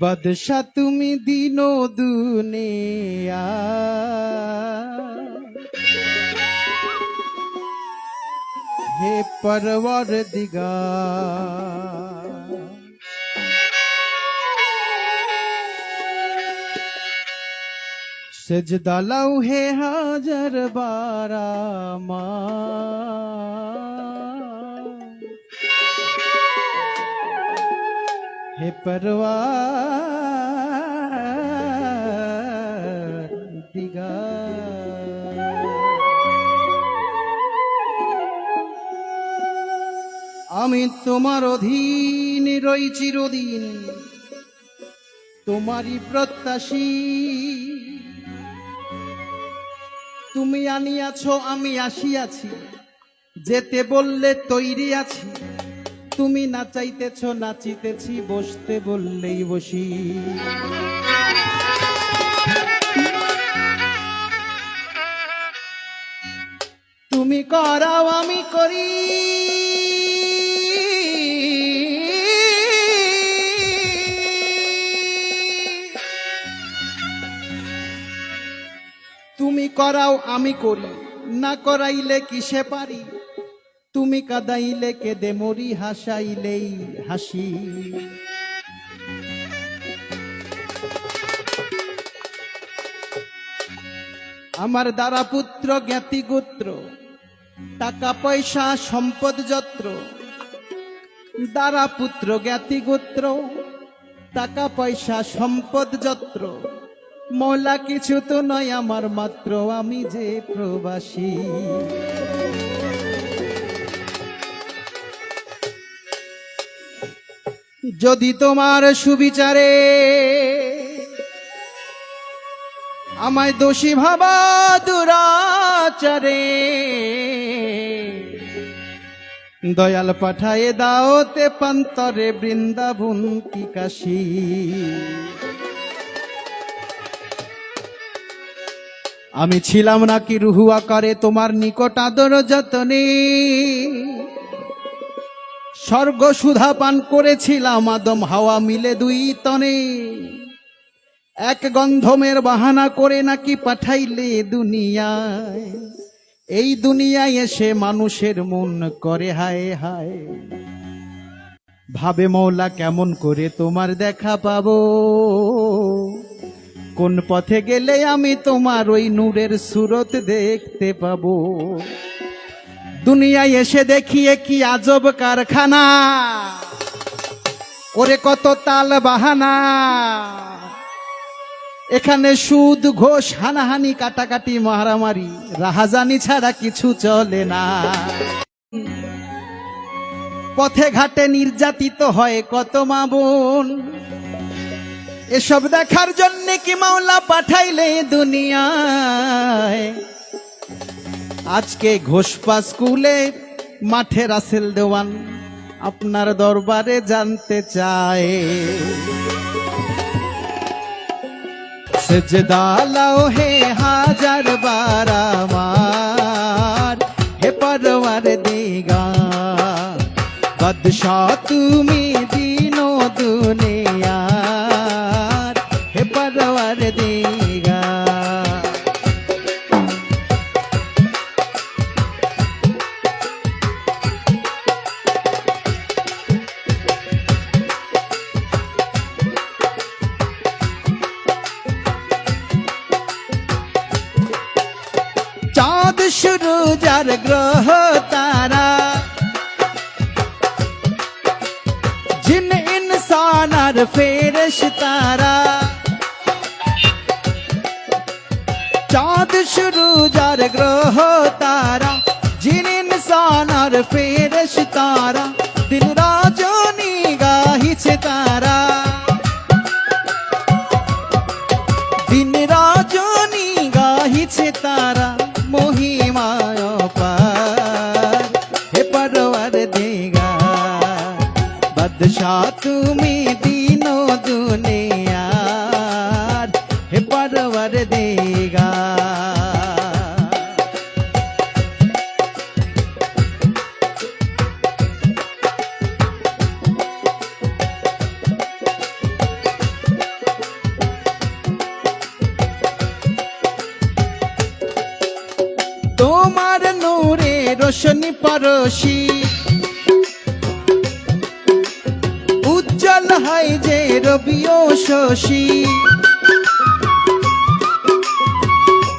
বাদশা তুমি দিন দুনে হে পরবর দিগা সেজদা হে হাজার বারামা হে পরওয়ার দিগার আমি তোমার অধীন রই চিরদিন তোমারই প্রত্যাশী তুমি আনিয়াছ, আমি আসিয়াছি। যেতে বললে তৈরি আছি। তুমি নাচাইতেছ নাচিতেছি বসতে বললেই বসি। তুমি করাও আমি করি। তুমি করাও আমি করি। না করাইলে কিসে পারি? তুমি কাদাইলে কেদে মরি, হাসাইলেই হাসি। আমার দ্বারা পুত্র জ্ঞাতি গোত্র, টাকা পয়সা সম্পদ যত্র। দ্বারা পুত্র জ্ঞাতি গোত্র, টাকা পয়সা সম্পদ যত্র। মৌলা কিছু তো নয়, আমার মাত্র আমি যে প্রবাসী। যদি তোমার সুবিচারে আমায় দোষী ভাবা দুরাচারে, দয়াল পাঠায়ে দাওতে পান্তরে বৃন্দাবন কি কাশী। আমি ছিলাম নাকি রুহু আকারে তোমার নিকট আদর যতনে? স্বর্গ সুধা পান করেছিলাম, আদম হাওয়া মিলে দুই তনে। এক গন্ধমের বাহানা করে নাকি পাঠাইলে দুনিয়ায়? এই দুনিয়ায় এসে মানুষের মন করে, হায় হায়। ভাবে মৌলা, কেমন করে তোমার দেখা পাবো? কোন পথে গেলে আমি তোমার ওই নূরের সুরত দেখতে পাবো? দুনিয়ায় এসে দেখিয়ে কি আজব কারখানা। ওরে কত তাল বাহানা। এখানে সুদ, ঘোষ, হানাহানি, কাটাকাটি, মারামারি, রাহাজানি ছাড়া কিছু চলে না। পথে ঘাটে নির্যাতিত হয় কত মা বোন। এসব দেখার জন্যে কি মাওলা পাঠাইলে দুনিয়ায়? আজকে ঘোষপা স্কুলে মাঠে রাসেল দেওয়ান আপনার দরবারে জানতে চায়। সেজদালাও হে হাজার বার আমার, হে পরওয়ার দিগা বাদশাহ তুমি দিন দুনিয়ার চাঁদ শুরু যার গ্রহ তারা। জিন ইনসান আর ফেরেশ তারা। চাঁদ শুরু যার গ্রহ তারা। জিন ইনসান আর ফেরেশ তারা। দিন রাজনী গাহিছে তারা। দিন রাজনী গাহিছে তারা। মহিমায় পার হে পরওয়ার দেগা বাদশাহ রোশনি পরশি। উজ্জ্বল হয় যে রবিও শশী।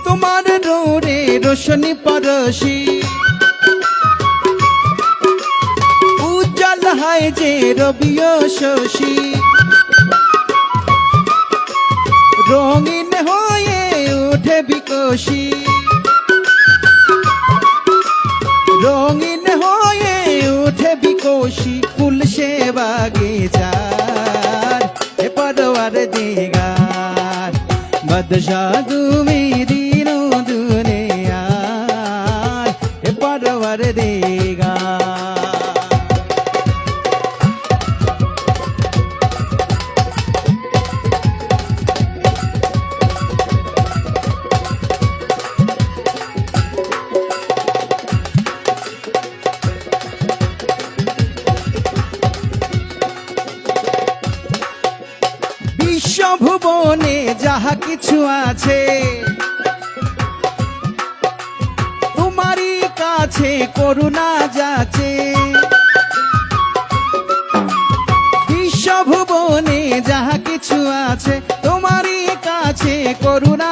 তোমার নূরে রোশনি পরশি। উজ্জ্বল হয় যে রবিও শশী। রঙিন হয়ে ওঠে বিকশী। বদশা তুমি দিনো দুনিয়া এ পরওয়ার যাহা কিছু আছে। তোমারই কাছে করুণা যাচে। বিশ্বভুবনে যাহা কিছু আছে তোমারই কাছে করুণা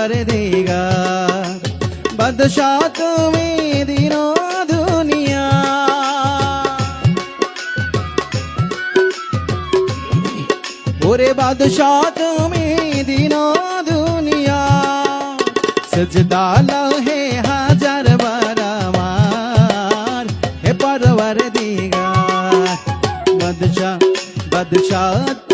পরবার দেগার বাদশাহ তুমি দিন দুনিয়ার ওরে বাদশাহ তুমি দিন দুনিয়া সজদা হে হাজার বার আমার হে পরবর দিগা বাদশাহ